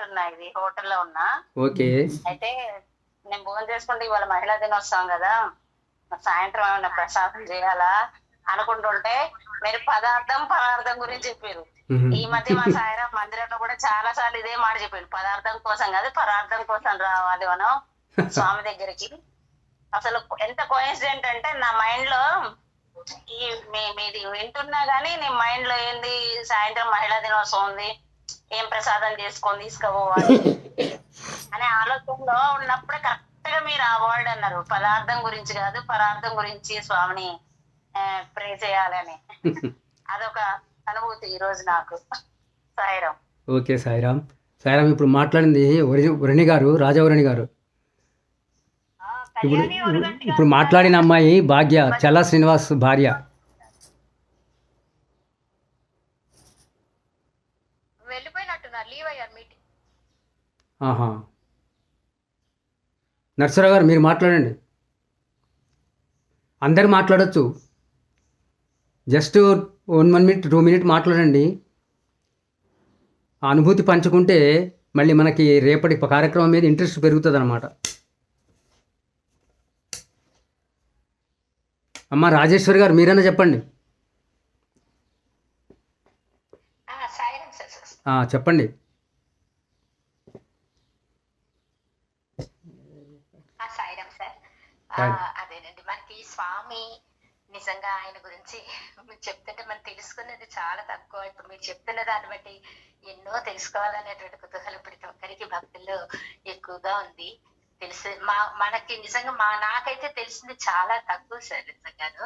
వింటున్నా ఇది? హోటల్లో ఉన్నా? ఓకే. అయితే నేను భోజనం చేసుకుంటే ఇవాళ మహిళా దినోత్సవం కదా. సాయంత్రం ఏమైనా ప్రసాదం చేయాలా అనుకుంటుంటే మీరు పదార్థం పదార్థం గురించి చెప్పారు. ఈ మధ్య మా సాయిరాం మందిరంలో కూడా చాలా సార్లు ఇదే మాట చెప్పాడు. పదార్థం కోసం కాదు పదార్థం కోసం రావాలి మనం స్వామి దగ్గరికి. అసలు ఎంత కోయిన్సిడెంట్ అంటే నా మైండ్లో ఈ మీది వింటున్నా గానీ నీ మైండ్లో ఏంది సాయంత్రం మహిళా దినోత్సవం ఉంది? ఏం ప్రసాదం చేసుకొని తీసుకుపోవాలి? అనే ఆలోచనలో ఉన్నప్పుడే కరెక్ట్గా మీరు ఆ వర్డ్ అన్నారు. పదార్థం గురించి కాదు పదార్థం గురించి స్వామిని ప్రే చేయాలని. అదొక అనుభూతి ఈ రోజు నాకు. సాయిరం. ఓకే సాయిరామ్ సాయిరామ్ ఇప్పుడు మాట్లాడింది వరి- వరుణి గారు రాజవరుణి గారు. ఇప్పుడు ఇప్పుడు మాట్లాడిన అమ్మాయి భాగ్య చల్లా శ్రీనివాస్ భార్య. ఆహా. నర్సరావు గారు మీరు మాట్లాడండి. అందరు మాట్లాడొచ్చు. Just one one minute two minute మాట్లాడండి. ఆ అనుభూతి పంచుకుంటే మళ్ళీ మనకి రేపటి కార్యక్రమం మీద ఇంట్రెస్ట్ పెరుగుతుంది అనమాట అమ్మ రాజేశ్వరి గారు మీరైనా చెప్పండి. చెప్పండి ఆ సాయిరం సార్ ఆ, సాయి. అదేనండి. మనకి స్వామి నిజంగా ఆయన గురించి మీరు చెప్తుంటే మనం తెలుసుకున్నది చాలా తక్కువ. ఇప్పుడు మీరు చెప్తున్న దాన్ని బట్టి ఎన్నో తెలుసుకోవాలనేటువంటి కుతూహలం ప్రతి ఒక్కరికి భక్తుల్లో ఎక్కువగా ఉంది. తెలుసు మా మనకి నిజంగా మా నాకైతే తెలిసింది చాలా తక్కువ సార్ నిజంగాను.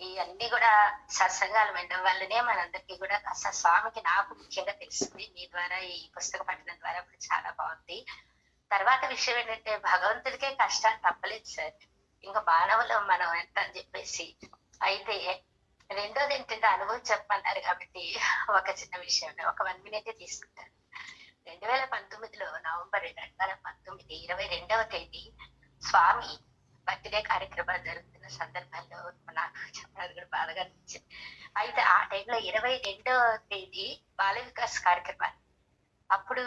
ఈ అన్ని కూడా సత్సంగాలు వినడం వల్లనే మనందరికీ కూడా అసలు స్వామికి నాకు ముఖ్యంగా తెలిసింది. మీ ద్వారా ఈ పుస్తక పఠనం ద్వారా కూడా చాలా బాగుంది. తర్వాత విషయం ఏంటంటే భగవంతుడికే కష్టాలు తప్పలేదు సార్. ఇంకా మానవులు మనం ఎంత అని చెప్పేసి అయితే రెండోది ఏంటంటే అనుభవం చెప్పన్నారు కాబట్టి ఒక చిన్న విషయం ఒక వన్ మినిట్ తీసుకుంటాను. రెండు వేల పంతొమ్మిదిలో నవంబర్ రెండు వేల పంతొమ్మిది ఇరవై రెండవ తేదీ స్వామి బర్త్డే కార్యక్రమాలు జరుగుతున్న సందర్భంలో నాకు చెప్పడానికి కూడా బాధగా అనిపించింది. అయితే ఆ టైంలో ఇరవై రెండవ తేదీ బాల వికాస్ కార్యక్రమాలు. అప్పుడు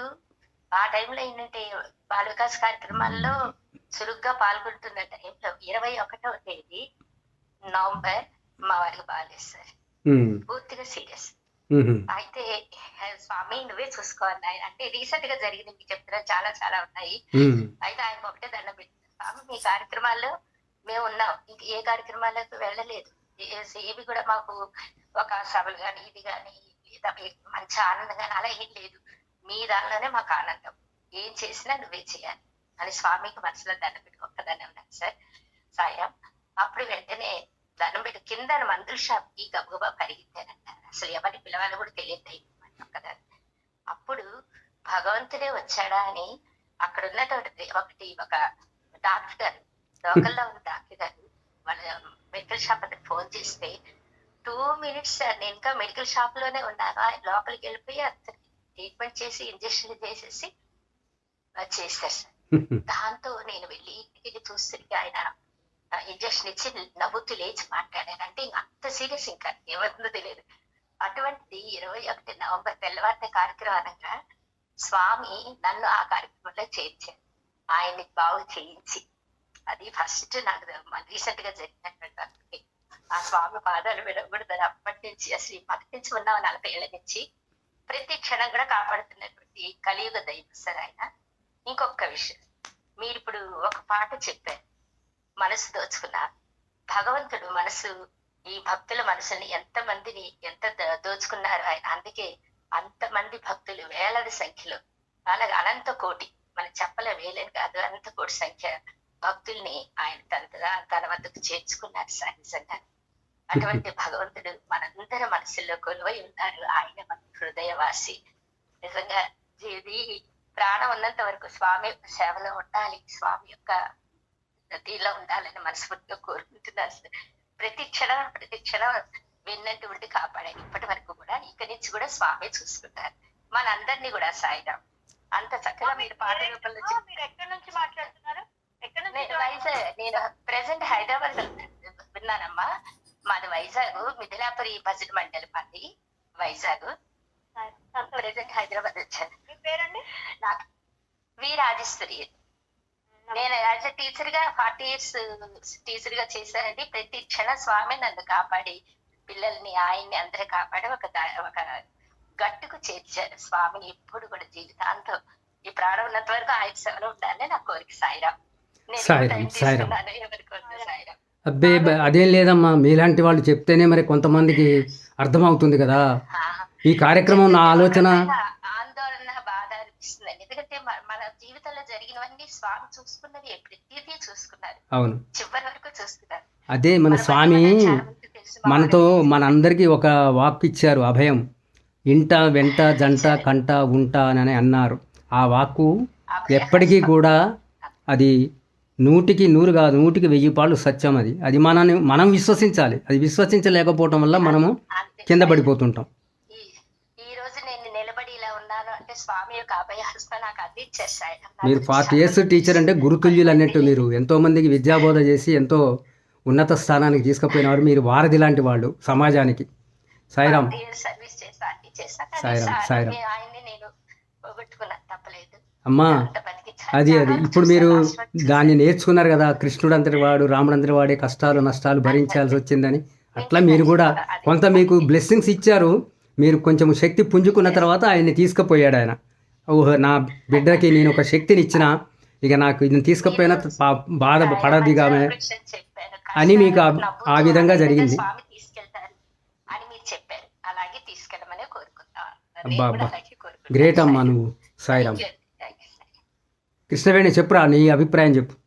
ఆ టైంలో ఏంటంటే బాల వికాస్ కార్యక్రమాల్లో చురుగ్గా పాల్గొంటున్న టైంలో ఇరవై ఒకటవ తేదీ నవంబర్ మా వారికి బాగాలేదు సార్. పూర్తిగా సీరియస్. అయితే "హే, స్వామి నువ్వే చూసుకోవాలి ఆయన అంటే రీసెంట్గా జరిగింది మీకు చెప్తున్నా చాలా చాలా ఉన్నాయి. అయితే ఆయన ఒకటే దండం పెట్టింది స్వామి మీ కార్యక్రమాల్లో మేము ఉన్నాం. ఇంక ఏ కార్యక్రమాలకు వెళ్ళలేదు. ఏవి కూడా మాకు ఒక సభలు కానీ ఇది కానీ మంచి ఆనందం కానీ అలా ఏం లేదు. మీ దానిలోనే మాకు ఆనందం. ఏం చేసినా నువ్వే చేయాలి. అని స్వామికి మనసులో దండం పెట్టి ఒక్కదాన్ని ఉన్నాను సార్. సాయం. అప్పుడు వెంటనే దండం పెట్టు కింద మందుల షాప్ గబగబా పరిగెత్తానంటారు అసలు ఎవరిని పిలవాలో కూడా తెలియదు అయింది ఒక్కదాన్ని అప్పుడు భగవంతుడే వచ్చాడా అని అక్కడ ఉన్నటువంటి ఒకటి ఒక డాక్టర్ గారు లోకల్లో ఉన్న డాక్టర్ గారు వాళ్ళ మెడికల్ షాప్ అతను ఫోన్ చేస్తే టూ మినిట్స్ నేను ఇంకా మెడికల్ షాప్లోనే ఉన్నాను? లోపలికి వెళ్ళిపోయి అతను ట్రీట్మెంట్ చేసి ఇంజక్షన్ చేసేసి ఆ, చేస్తారు సార్. దాంతో నేను వెళ్ళి ఇంటికి చూస్తే ఆయన ఇంజక్షన్ ఇచ్చి నవ్వుతూ లేచి మాట్లాడాను అంటే అంత సీరియస్ ఇంకా ఏమందో తెలియదు. అటువంటిది ఇరవై ఒకటి నవంబర్ తెల్లవారిన కార్యక్రమంగా స్వామి నన్ను ఆ కార్యక్రమంలో చేర్చారు. ఆయన్ని బాగు చేయించి. అది ఫస్ట్ నాకు రీసెంట్గా జరిగినటువంటి ఆ స్వామి పాదాలు విడకూడదని అప్పటి నుంచి అసలు పక్క నుంచి ఉన్న నలభై ఏళ్ళ నుంచి ప్రతి క్షణం కూడా కాపాడుతున్నటువంటి కలియుగ దైవం సార్ ఆయన. ఇంకొక విషయం. మీరు ఇప్పుడు ఒక పాట చెప్పారు. మనసు దోచుకున్నారు భగవంతుడు మనసు ఈ భక్తుల మనసుని ఎంత మందిని ఎంత దోచుకున్నారు ఆయన. అందుకే అంతమంది భక్తులు వేలాది సంఖ్యలో అలాగే అనంత కోటి మనం చెప్పలే వేలని కాదు అనంత కోటి సంఖ్య భక్తుల్ని ఆయన తన తన వద్దకు చేర్చుకున్నారు సార్ నిజంగా. అటువంటి భగవంతుడు మనందరి మనసుల్లో కొలువై ఉన్నారు. ఆయన మన హృదయవాసి. నిజంగా ఇది ప్రాణం ఉన్నంత వరకు స్వామి యొక్క సేవలో ఉండాలి. స్వామి యొక్క నదిలో ఉండాలని మనస్ఫూర్తిగా కోరుకుంటున్నాను. ప్రతి క్షణం ప్రతి క్షణం విన్నట్టు ఉండి కాపాడారు ఇప్పటి వరకు కూడా ఇక్కడి నుంచి కూడా స్వామి చూసుకుంటారు. మనందరినీ కూడా సాయిరాం. అంత చక్కగా మీరు పాట రూపంలో ఎక్కడి నుంచి మాట్లాడుతున్నారు? నేను వైజాగ్ నేను ప్రెసెంట్ హైదరాబాద్ విన్నానమ్మా. మాది వైజాగ్ మిథిలాపురి భజన మండలి మాది వైజాగ్. ప్రజెంట్ హైదరాబాద్ వచ్చాను. మీ పేరండి? నాకు వి రాజేశ్వరి. నేను యాజ్ ఎ టీచర్గా ఫార్టీ ఇయర్స్ టీచర్గా చేశానండి. ప్రతి క్షణ స్వామి నన్ను కాపాడి పిల్లల్ని ఆయన్ని అందరూ కాపాడి ఒక ఒక గట్టుకు చేర్చారు స్వామిని ఎప్పుడు కూడా జీవితాంతం ఈ ప్రాణం ఉన్నంత వరకు ఆయన సేవలో ఉండాలని నా కోరిక. సాయిరాం నేను సాయిరాం, టైం సాయిరాం. తీసుకున్నాను, ఎవరికి వద్దు సాయిరాం అబ్బే అదేం లేదమ్మా. మీలాంటి వాళ్ళు చెప్తేనే మరి కొంతమందికి అర్థమవుతుంది కదా. ఈ కార్యక్రమం నా ఆలోచన. ఆందోళన బాధ అనిపిస్తుందండి. ఎందుకంటే మన- జీవితంలో జరిగినవన్నీ స్వామి చూసుకున్నది ప్రతిదీ చూసుకున్నారు. అవును. చివరి వరకు చూసుకున్నారు అదే మన స్వామి. మనతో మనందరికీ ఒక వాక్ ఇచ్చారు అభయం. ఇంట వెంట జంట కంట ఉంట అని అన్నారు. ఆ వాక్కు ఎప్పటికీ కూడా అది నూటికి నూరు కాదు నూటికి వెయ్యి పాళ్ళు సత్యం అది. అది మనని మనం విశ్వసించాలి. అది విశ్వసించలేకపోవటం వల్ల మనము. కింద పడిపోతుంటాం ఈ ఈ రోజు నేను నిలబడి ఇలా అంటే స్వామి యొక్క అభయహస్త నాకు మీరు ఫార్టీ ఇయర్స్ టీచర్ అంటే గురుతుల్యులు అన్నట్టు మీరు ఎంతో మందికి విద్యాబోధ చేసి ఎంతో ఉన్నత స్థానానికి తీసుకుపోయినవారు మీరు వారధి లాంటి వాళ్ళు సమాజానికి. సాయిరామ్. సర్వీస్ చేస్తా అన్ని చేస్తా కానీ సాయిరాం, సార్ సాయిరాం. మీ ఆయన్ని నేను పోగొట్టుకున్నా తప్పలేదు. అమ్మా. అది అది. ఇప్పుడు మీరు. దాన్ని నేర్చుకున్నారు కదా కృష్ణుడు అంతటి వాడు రాముడు అంతటి వాడే కష్టాలు నష్టాలు భరించాల్సి వచ్చిందని. అట్లా మీరు కూడా కొంత మీకు బ్లెస్సింగ్స్ ఇచ్చారు. మీరు కొంచెం శక్తి పుంజుకున్న తర్వాత ఆయన్ని తీసుకుపోయాడు ఆయన. ఓహో నా బిడ్డకి నేను ఒక శక్తిని ఇచ్చిన ఇక నాకు ఇది తీసుకుపోయిన బాధ పడదిగా. అని మీకు ఆ- విధంగా జరిగింది. అబ్బా, అబ్బా. గ్రేట్ అమ్మా నువ్వు సాయిరామ్. కృష్ణవేణి చెప్పురా నీ అభిప్రాయం చెప్పు.